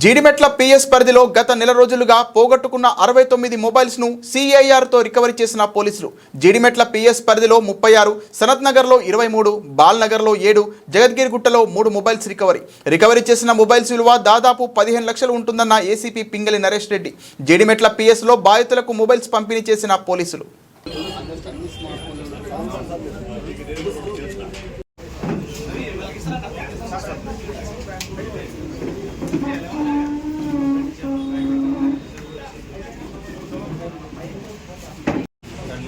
Jeedimetla PS పరిధిలో గత నెల రోజులుగా పోగొట్టుకున్న అరవై తొమ్మిది మొబైల్స్ను సిఐఆర్తో రికవరీ చేసిన పోలీసులు. జీడిమెట్ల పిఎస్ పరిధిలో ముప్పై ఆరు సనత్ నగర్లో ఇరవై మూడు బాల్ నగర్లో ఏడు జగద్గిరిగుట్టలో మూడు మొబైల్స్ రికవరీ. రికవరీ చేసిన మొబైల్స్ విలువ దాదాపు పదిహేను లక్షలు ఉంటుందన్న ఏసీపీ పింగళి నరేష్ రెడ్డి. జీడిమెట్ల పిఎస్లో బాధితులకు మొబైల్స్ పంపిణీ చేసిన పోలీసులు.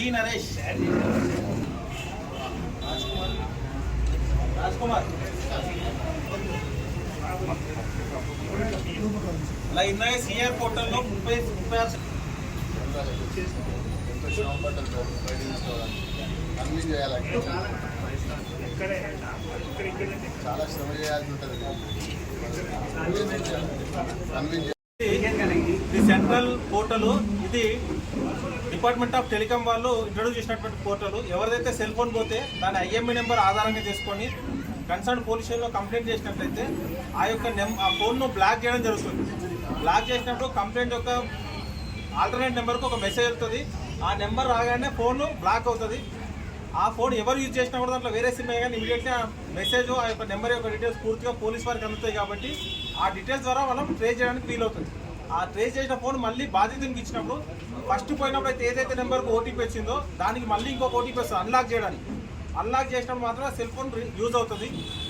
టి నరేష్ రాజ్ కుమార్ అలా ఇందాక సిఆర్ పోర్టల్లో ముప్పై ముప్పై ఆరు ఎంత శ్రమ పడ్డారు బయట తీసుకోవడానికి అన్ని చేయాలి చాలా శ్రమ చేయాల్సి ఉంటుంది కన్విన్స్ ఇది సెంట్రల్ పోర్టల్ ఇది డిపార్ట్మెంట్ ఆఫ్ టెలికాం వాళ్ళు ఇంట్రొడ్యూస్ చేసినటువంటి పోర్టల్. ఎవరిదైతే సెల్ ఫోన్ పోతే దాని ఐఎంఈ నెంబర్ ఆధారంగా చేసుకొని కన్సర్న్ పోలీస్ స్టేషన్లో కంప్లైంట్ చేసినట్లయితే ఆ యొక్క నెం ఆ ఫోన్ను బ్లాక్ చేయడం జరుగుతుంది. బ్లాక్ చేసినప్పుడు కంప్లైంట్ యొక్క ఆల్టర్నేట్ నెంబర్కి ఒక మెసేజ్ వెళ్తుంది. ఆ నెంబర్ రాగానే ఫోన్ బ్లాక్ అవుతుంది. ఆ ఫోన్ ఎవరు యూజ్ చేసినా కూడా దాంట్లో వేరే సిమ్ కానీ ఇమీడియట్గా మెసేజ్ ఆ యొక్క నెంబర్ యొక్క డీటెయిల్స్ పూర్తిగా పోలీస్ వారికి అందుతాయి కాబట్టి ఆ డీటెయిల్స్ ద్వారా మనం ట్రేస్ చేయడానికి ఫీల్ అవుతుంది. ఆ ట్రేస్ చేసిన ఫోన్ మళ్ళీ బాధితునికి ఇచ్చినప్పుడు ఫస్ట్ పోయినప్పుడు అయితే ఏదైతే నెంబర్కి ఓటీపీ వచ్చిందో దానికి మళ్ళీ ఇంకొక ఓటీపీ వస్తుంది అన్లాక్ చేయడానికి. అన్లాక్ చేసినప్పుడు మాత్రం సెల్ ఫోన్ యూజ్ అవుతుంది.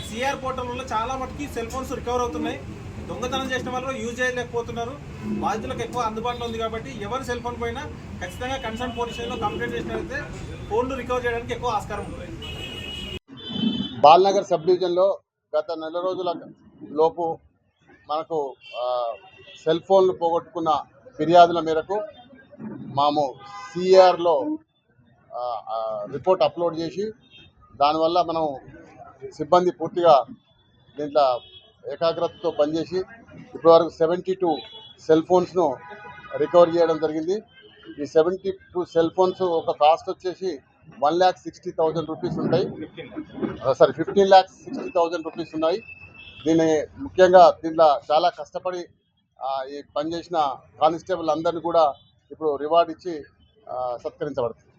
సిఆర్ పోర్టల్లో చాలా మటుకి సెల్ ఫోన్స్ రికవర్ అవుతున్నాయి. దొంగతనం చేసిన వాళ్ళు యూజ్ చేయలేకపోతున్నారు. బాధితులకు ఎక్కువ అందుబాటులో ఉంది కాబట్టి ఎవరు సెల్ ఫోన్ పోయినా ఖచ్చితంగా కన్సర్న్ పోలీస్ స్టేషన్లో కంప్లైంట్ చేసినట్లయితే ఫోన్లు రికవర్ చేయడానికి ఎక్కువ ఆస్కారం ఉంటుంది. బాల్నగర్ సబ్ డివిజన్లో గత నెల రోజుల లోపు మనకు సెల్ ఫోన్లు పోగొట్టుకున్న ఫిర్యాదుల మేరకు మాము సిఆర్లో రిపోర్ట్ అప్లోడ్ చేసి దానివల్ల మనం సిబ్బంది పూర్తిగా దీంట్లో ఏకాగ్రతతో పనిచేసి ఇప్పటివరకు సెవెంటీ టూ సెల్ ఫోన్స్ను రికవర్ చేయడం జరిగింది. ఈ సెవెంటీ టూ సెల్ ఫోన్స్ ఒక కాస్ట్ వచ్చేసి one lakh sixty thousand rupees ఉంటాయి. Sorry fifteen lakhs sixty thousand rupees ఉన్నాయి. దీన్ని ముఖ్యంగా దీంట్లో చాలా కష్టపడి ఈ పనిచేసిన కానిస్టేబుల్ అందరినీ కూడా ఇప్పుడు రివార్డ్ ఇచ్చి సత్కరించబడుతుంది.